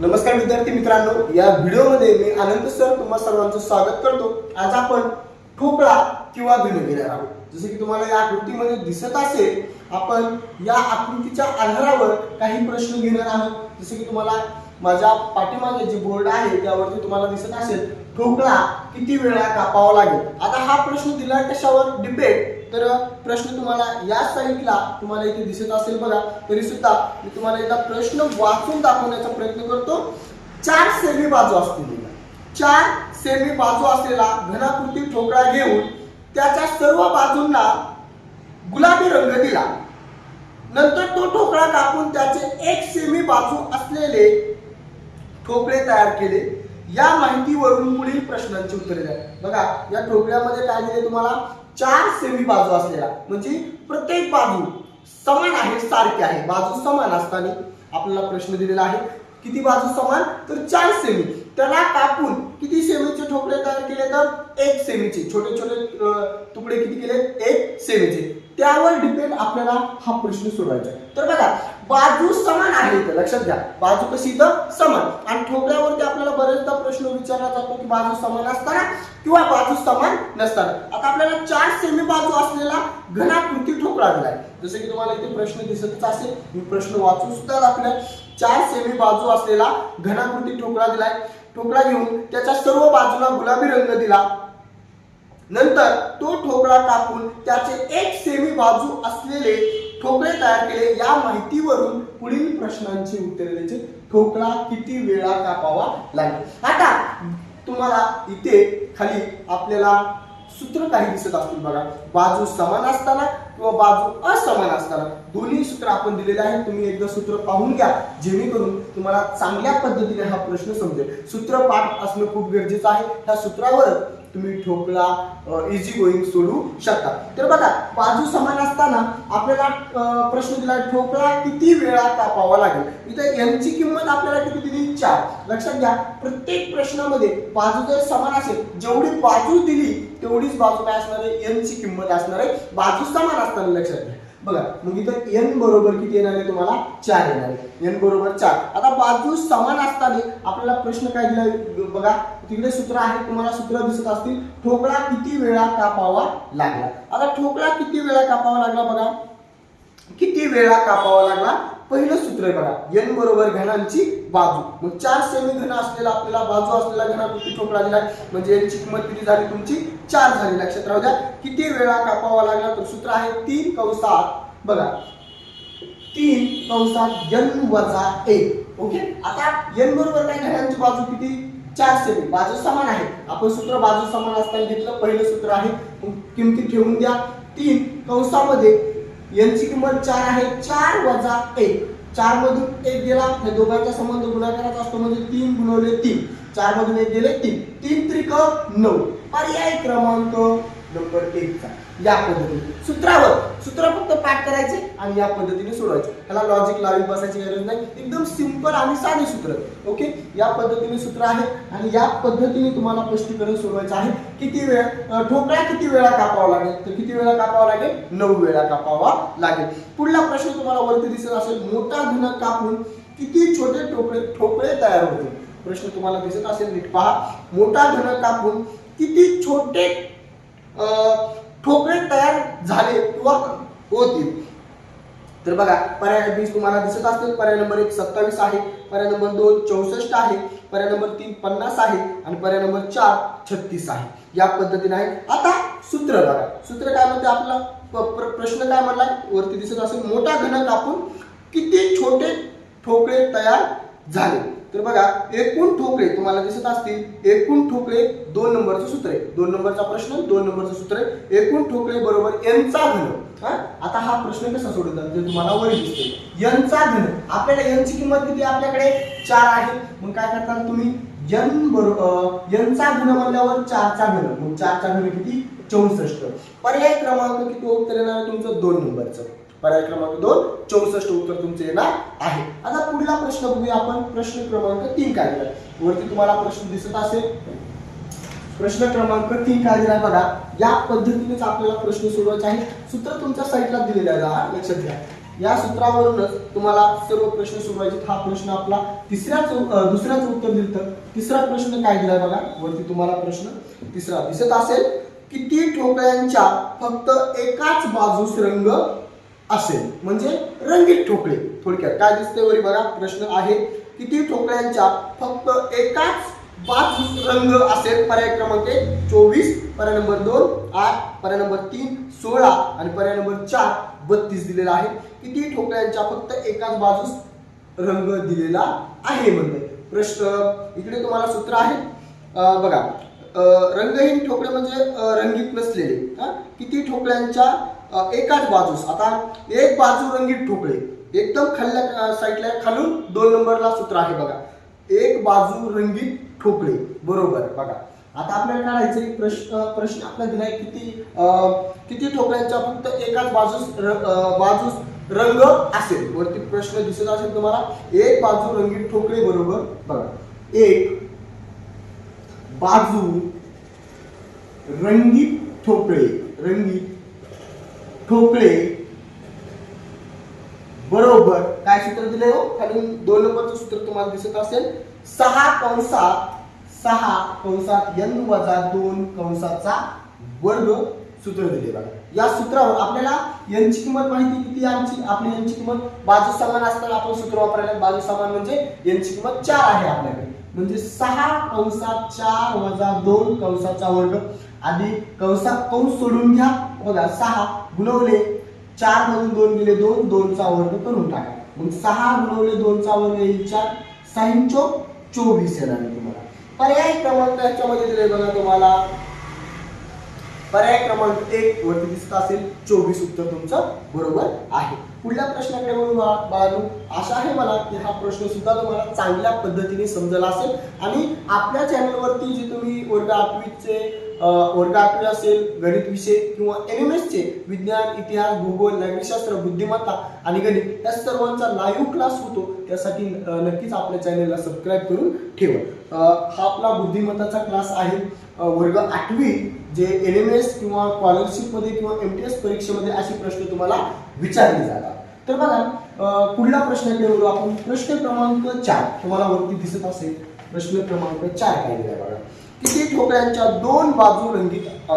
नमस्कार विद्यार्थी मित्रांनो या व्हिडिओमध्ये मी आनंद सर तुम्हा सर्वांचं स्वागत करतो. आज आपण ठोकळा किंवा घन घेणार आहोत. जसे की तुम्हाला या आकृतीमध्ये दिसत असेल आपण या आकृतीच्या आधारावर काही प्रश्न घेणार आहोत. जसे की तुम्हाला माझ्या पाठीमागे जे बोर्ड आहे त्यावरती तुम्हाला दिसत असेल ठोकळा किती वेळा कापावा लागेल. आता हा प्रश्न दिला कशावर? डिबेट तर प्रश्न तुम्हाला या साईडला तुम्हाला इथे दिसत असेल बघा तरी सुद्धा मी तुम्हाला एकदा प्रश्न वाचून दाखवण्याचा प्रयत्न करतो. चार सेमी बाजू असतील चार सेमी बाजू असलेला घनाकृती ठोकळा घेऊन त्याच्या सर्व बाजूंना गुलाबी रंग दिला. नंतर तो ठोकळा कापून त्याचे एक सेमी बाजू असलेले ठोकळे तयार केले. या माहितीवरून पुढील प्रश्नांची उत्तरे द्या. बघा या ठोकळ्यामध्ये काय दिले तुम्हाला? चार सेमी बाजू असलेला म्हणजे प्रत्येक बाजू समान आहे सारखी आहे. बाजू समान असताना आपल्याला प्रश्न दिलेला आहे किती बाजू समान? तर चार सेमी त्याला कापून किती सेमीचे ठोकळे तयार केले तर? एक सेमीचे. छोटे छोटे तुकडे किती केले? एक सेमीचे. त्यावर डिपेंड आपल्याला हा प्रश्न सोडवायचा तर बघा बाजू समान आहे इथं. लक्षात घ्या. बाजू कशी इथं? समान. आणि ठोकळ्यावरती आपल्याला बरेचदा प्रश्न विचारला जातो की बाजू समान असताना किंवा बाजू समान नसताना. आता आपल्याला चार सेमी बाजू असलेला घनाकृती ठोकळा दिलाय. जसं की तुम्हाला इथे प्रश्न दिसतच असेल. मी प्रश्न वाचून सुद्धा दाखवलाय. चार सेमी बाजू असलेला घनाकृती ठोकळा दिलाय. ठोकळा घेऊन त्याच्या सर्व बाजूला गुलाबी रंग दिला. नंतर तो ठोकळा टाकून त्याचे एक सेमी बाजू असलेले ठोकळे तयार केले. या माहितीवरून पुढील प्रश्नांची उत्तरे द्यायची. ठोकळा किती वेळा कापावा लागेल? आता तुम्हाला इथे खाली आपल्याला सूत्र काही दिसत असतील बघा. बाजू समान असताना किंवा बाजू असमान असणार. दोन्ही सूत्र आपण दिलेले आहे तुम्ही एकदा सूत्र पाहून घ्या. जेणेकरून तुम्हाला चांगल्या पद्धतीने हा प्रश्न समजेल. सूत्र पाठ असणं खूप गरजेचं आहे. त्या सूत्रावर तुम्ही ठोकला इझी गोईंग सोडू शकता. तर बघा बाजू समान असताना आपल्याला प्रश्न दिला ठोकळा किती वेळा तापावा लागेल? इथं यांची किंमत आपल्याला किती दिली? चार. लक्षात घ्या प्रत्येक प्रश्नामध्ये बाजू जर समान असेल जेवढी बाजू दिली तेवढीच बाजू काय असणार आहे? यांची किंमत असणार आहे. बाजू समान असताना लक्षात घ्या. बघा मग इथं एन बरोबर किती येणार आहे तुम्हाला? चार येणार आहे. एन बरोबर चार. आता बाजू समान असताना आपल्याला प्रश्न काय दिला बघा? तिकडे सूत्र आहे तुम्हाला सूत्र दिसत असतील. ठोकळा किती वेळा कापावा लागला? आता ठोकळा किती वेळा कापावा लागला बघा? किती वेळा कापावा लागला? पहिलं सूत्र आहे बघा. एन बरोबर घनांची बाजू. मग चार सेमी घन असलेला आपल्याला बाजू असलेला घनाकृती ठोकळा दिला म्हणजे यांची किंमत किती झाली? तुमची चार झाली. लक्षात राहू द्या. किती वेळा कापावा लागला? तर सूत्र आहे तीन कंसात. बघा. तीन कंसात एन वजा एक. ओके? आता एन बरोबर काय घड्यांची बाजू किती? चार सेमी. बाजू समान आहे. आपण सूत्र बाजू समान असताना घेतलं. पहिलं सूत्र आहे. किमती ठेवून द्या. तीन कंसामध्ये यांची किंमत चार आहे. चार वजा एक. चार मधून एक गेला दोघांचा संबंध गुणाकाराचा असतो म्हणजे तीन गुणवले तीन. चार मधून एक गेले तीन. तीन त्रिक नऊ. पर्याय क्रमांक नंबर एकचा या पद्धतीने. सूत्रावर. सूत्र फक्त पाठ करायचे आणि या पद्धतीने सोडवायचे. त्याला लॉजिक लावी बसायची गरज नाही. एकदम सिंपल आणि साधे सूत्र. ओके या पद्धतीने सूत्र आहे आणि या पद्धतीने तुम्हाला स्पष्टीकरण सोडवायचं आहे. किती वेळ? ठोकळा किती वेळा कापावा लागेल? तर किती वेळा कापावा लागेल? नऊ वेळा कापावा लागेल. पुढला प्रश्न तुम्हाला वरती दिसत असेल मोठा घन कापून किती छोटे ठोकळे ठोकळे तयार होते प्रश्न तुम्हाला दिसत असेल नीट पहा. मोठा घन कापून किती छोटे ठोकळे तयार झाले किंवा होतील. तर बघा पर्याय बीस तुम्हाला दिसत असतील. पर्याय नंबर एक सत्तावीस आहे. पर्याय नंबर दोन चौसष्ट आहे. पर्याय नंबर तीन पन्नास आहे. आणि पर्याय नंबर चार छत्तीस आहे. या पद्धतीने आहे. आता सूत्र बघा. सूत्र काय म्हणते आपला? प- प्र- प्रश्न काय म्हणला वरती दिसत असेल मोठा घन कापून किती छोटे ठोकळे तयार झाले? तर बघा एकूण ठोकळे तुम्हाला दिसत असतील. एकूण ठोकळे दोन नंबरचं सूत्र आहे. दोन नंबरचा प्रश्न दोन नंबरचं सूत्र आहे. एकूण ठोकळे बरोबर एनचा घन. आता हा प्रश्न कसा सोडवतात? जे तुम्हाला वर दिसते यांचा घन. आपल्याला यांची किंमत किती आपल्याकडे चार आहे. मग काय करता तुम्ही? यन बरोबर यनचा घन म्हणल्यावर चारचा घन. मग चारचा घन किती? चौसष्ट. पर्याय क्रमांक किती उत्तर येणार तुमचं? दोन नंबरचं. पर्याय क्रमांक दोन चौसष्ट उत्तर तुमचं येणार आहे. आता पुढला प्रश्न बघूया आपण. प्रश्न क्रमांक तीन काय दिलाय वरती तुम्हाला प्रश्न दिसत असेल. प्रश्न क्रमांक तीन काय दिलाय बघा. या पद्धतीनेच आपल्याला प्रश्न सोडवायचे आहे सूत्र तुमच्या साईडला दिलेलं आहे लक्षात घ्या. या सूत्रावरूनच तुम्हाला सर्व प्रश्न सोडवायचे हा प्रश्न आपला तिसऱ्याच दुसऱ्याच उत्तर दिलं तर तिसरा प्रश्न काय दिलाय बघा? वरती तुम्हाला प्रश्न तिसरा दिसत असेल. किती ठोकळ्यांच्या फक्त एकाच बाजूस रंग असेल. म्हणजे रंगीत ठोकळे. थोडक्यात काय दिसते वरी बघा प्रश्न आहे. किती ठोकळ्यांच्या फक्त एकाच बाजूस रंग असेल पर्याय क्रमांक एक? चोवीस पर्याय नंबर दोन आठ पर्याय नंबर तीन सोळा आणि पर्याय नंबर चार बत्तीस दिलेला आहे. किती ठोकळ्यांच्या फक्त एकाच बाजूस रंग दिलेला आहे म्हणते प्रश्न इकडे तुम्हाला सूत्र आहे. बघा रंगहीन ठोकळे म्हणजे रंगीत नसलेले. किती ठोकळ्यांच्या एकाच बाजूस. आता एक बाजू रंगीत ठोकळे. एकदम खाल्ल्या साईडला खालून दोन नंबरला सूत्र आहे बघा. एक बाजू रंगीत ठोकळे. बरोबर बघा. आता आपल्याला काढायचं एक प्रश्न प्रश्न आपला दिलाय किती किती ठोकळ्यांच्या फक्त एकाच बाजूस बाजूस रंग असेल. वरती प्रश्न दिसत असेल तुम्हाला. एक बाजू रंगीत ठोकळे बरोबर? बघा. एक बाजू रंगीत ठोकळे. रंगीत ठोकळे बरोबर. काय सूत्र दिले हो? खाली दोन नंबरचं सूत्र तुम्हाला दिसत असेल. सहा कंसात सहा कंसात n वजा दोन कंसाचा वर्ग सूत्र दिले बघा. या सूत्रावर आपल्याला यांची किंमत माहिती किती आमची? आपली यांची किंमत बाजू समान असताना आपण सूत्र वापरायला बाजू समान म्हणजे यांची किंमत चार आहे आपल्याकडे. म्हणजे सहा कंसात चार वजा दोन कंसाचा वर्ग. आधी कंसात कंस सोडून घ्या. बघा सहा गुणवले चार मधून दोन गेले दोन दोनचा वर्ग करून टाका. मग सहा गुणवले दोनचा वर्ग येईल चार. साईन चोक चोवीस येणार तुम्हाला. पर्याय क्रमांक याच्यामध्ये दिले बघा तुम्हाला. पर्याय क्रमांक एक वरती दिसत असेल चोवीस उत्तर तुमचं बरोबर आहे. पुढल्या प्रश्नाकडे म्हणून बाळू आशा आहे मला की हा प्रश्न सुद्धा तुम्हाला चांगल्या पद्धतीने समजला असेल. आणि आपल्या चॅनलवरती जे तुम्ही वर्ग आठवीचे वर्ग आठवी असेल गणित विषय किंवा एन एम चे विज्ञान इतिहास भूगोल नैविशास्त्र बुद्धिमत्ता आणि गणित या सर्वांचा लाईव्ह क्लास होतो. त्यासाठी नक्कीच आपल्या चॅनलला सबस्क्राईब करून ठेवा. हा आपला बुद्धिमत्ताचा क्लास आहे. वर्ग आठवी जे एन एम एस किंवा स्कॉलरशिपमध्ये किंवा एम टी एस परीक्षेमध्ये असे प्रश्न तुम्हाला विचारले जातात. तर बघा पुढला प्रश्न वळू आपण. प्रश्न क्रमांक चार. तुम्हाला वरती दिसत असेल. प्रश्न क्रमांक चार काय बघा. किती ठोकळ्यांच्या दोन बाजू रंगीत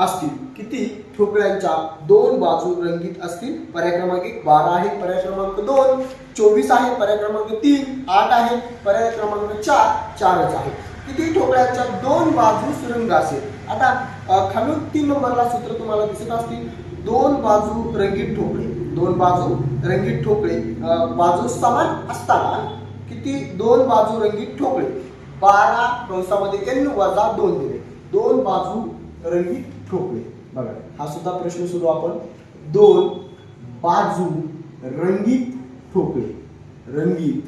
असतील? किती ठोकळ्यांच्या दोन बाजू रंगीत असतील? पर्याय क्रमांक एक बारा आहे पर्याय क्रमांक दोन चोवीस आहे पर्याय क्रमांक तीन आठ आहे पर्याय क्रमांक चार चारच आहे. किती ठोकळ्यांच्या दोन बाजूस रंग असेल? आता खालून तीन नंबरला सूत्र तुम्हाला दिसत असतील. दोन बाजू रंगीत ठोकळे दोन बाजू रंगीत ठोकळे बाजू समान असताना किती दोन बाजू रंगीत ठोकळे? बारा कंसामध्ये एन वजा दोन दिले. दोन बाजू रंगीत ठोकळे बघा हा सुद्धा प्रश्न सुरू आपण. दोन बाजू रंगीत ठोकळे रंगीत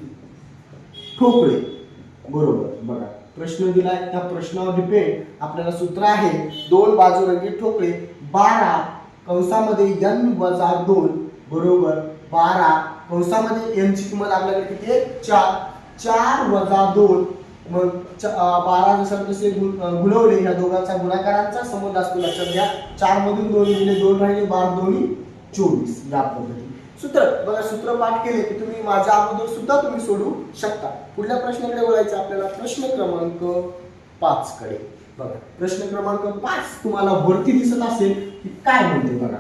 ठोकळे बरोबर. बघा प्रश्न दिलाय. त्या प्रश्नावर डिपेंड आपल्याला सूत्र आहे. दोन बाजू रंगीत ठोकळे बारा कंसामध्ये एन वजा दोन. बरोबर. बारा कंसामध्ये एन ची किंमत आपल्याकडे किती आहे? चार. चार वजा दोन. मग च- बारा जसं जसे गुण- गुणवले. या दोघांचा गुणाकारांचा संबंध असतो लक्षात घ्या. चार मधून दोन गेले दोन राहिले बारा दोन्ही चोवीस. या पद्धती सूत्र बघा सूत्र पाठ केले की तुम्ही माझ्या अगोदर सुद्धा तुम्ही सोडू शकता. पुढल्या प्रश्नाकडे बोलायचं आपल्याला प्रश्न क्रमांक पाच कडे. बघा प्रश्न क्रमांक पाच तुम्हाला वरती दिसत असेल की काय म्हणते बघा.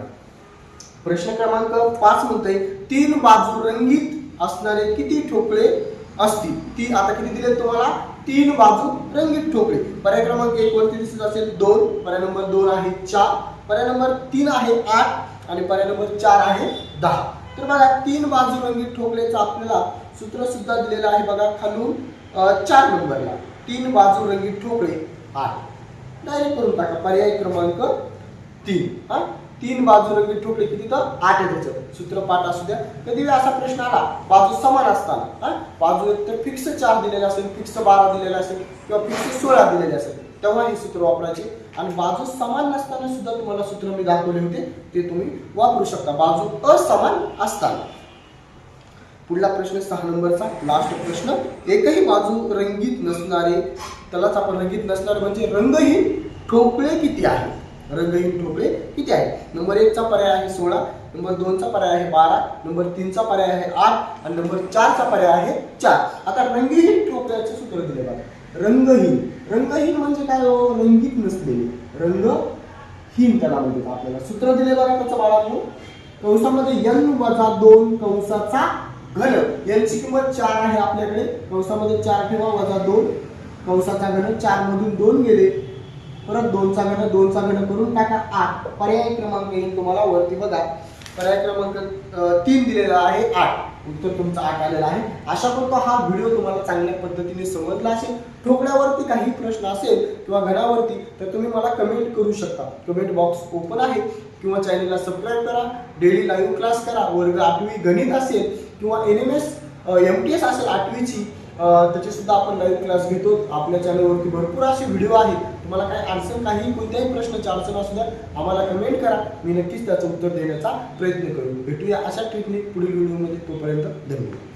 प्रश्न क्रमांक पाच म्हणतोय तीन बाजू रंगीत असणारे किती ठोकळे असतील? ती आता किती दिले तुम्हाला? तीन बाजू रंगीत ठोकळे. पर्याय क्रमांक एक वरती दिसत असेल दोन पर्याय नंबर दोन आहे चार पर्याय नंबर तीन आहे आठ आणि पर्याय नंबर चार आहे दहा. तर बघा तीन बाजू रंगीत ठोकळेचं आपल्याला सूत्र सुद्धा दिलेलं आहे बघा खालून चार नंबरला. तीन बाजू रंगीत ठोकळे आहे. डायरेक्ट करून टाका. पर्याय क्रमांक तीन. हा? तीन बाजू रंगीत ठोकळे किती तर आठ आहे सूत्रपाठ असू द्या. कधी असा प्रश्न आला बाजू समान असताना हा? बाजू एक तर फिक्स चार दिलेला असेल फिक्स बारा दिलेला असेल किंवा फिक्स सोळा दिलेले असेल तेव्हा हे सूत्र वापरायचे. आणि बाजू समान नसताना सुद्धा तुम्हाला सूत्र मी दाखवले होते ते तुम्ही वापरू शकता. बाजू असमान असताना. पुढला प्रश्न सहा नंबरचा लास्ट प्रश्न. एकही बाजू रंगीत नसणारे त्यालाच आपण रंगीत नसणार म्हणजे रंगहीन ठोकळे किती आहे रंगहीन ठोकळे किती आहे नंबर एकचा पर्याय आहे सोळा नंबर दोनचा पर्याय आहे बारा नंबर तीनचा पर्याय आहे आठ आणि नंबर चारचा पर्याय आहे चार. आता रंगहीन ठोकळ्याचे सूत्र दिले बघा. रंगहीन. रंगहीन म्हणजे काय हो? रंगीत नसलेले. रंगहीन त्याला म्हणतात आपल्याला. सूत्र दिले बघा त्याचं बाळांनो. कंसामध्ये यन वजा दोन कंसाचा घन. यांची किंमत चार आहे आपल्याकडे. कंसामध्ये चार ठेवा वजा दोन. कंसाचा घन चार मधून दोन गेले. परत दोनचा घन दोनचा घन करून टाका आठ. पर्याय क्रमांक येईल तुम्हाला वरती बघा. पर्याय क्रमांक तीन दिलेला आहे आठ. उत्तर तुमचं आठ आलेलं आहे. अशा करतो हा व्हिडिओ तुम्हाला चांगल्या पद्धतीने समजला असेल. ठोकड्यावरती काही प्रश्न असेल किंवा घरावरती तर तुम्ही मला कमेंट करू शकता. कमेंट बॉक्स ओपन आहे. किंवा चॅनलला सबस्क्राईब करा. डेली लाईव्ह क्लास करा. वर्ग आठवी गणित असेल किंवा N M S M T S असेल आठवीची त्याचे सुद्धा आपण लाईव्ह क्लास घेतो. आपल्या चॅनलवरती भरपूर असे व्हिडिओ आहेत. तुम्हाला काही अडचण काही कोणत्याही प्रश्नाची अडचण असू द्या आम्हाला कमेंट करा. मी नक्कीच त्याचं उत्तर देण्याचा प्रयत्न करू भेटूया अशा टेक्निक पुढील व्हिडिओमध्ये तोपर्यंत. धन्यवाद.